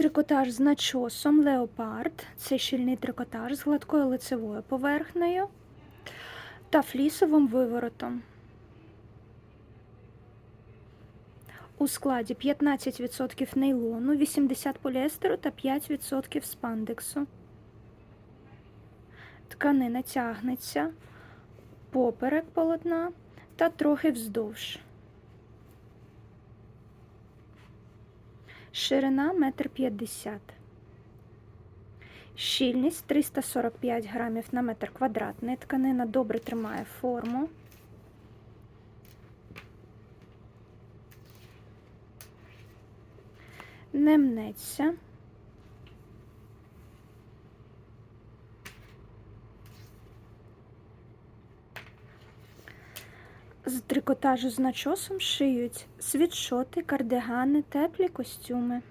Трикотаж з начосом леопард. Це щільний трикотаж з гладкою лицевою поверхнею та флісовим виворотом. У складі 15% нейлону, 80 поліестеру та 5% спандексу. Тканина тягнеться поперек полотна та трохи вздовж. Ширина 1,50 м. Щільність 345 грамів на метр квадратний. Тканина добре тримає форму. Не мнеться. З трикотажу з начосом шиють світшоти, кардигани, теплі костюми.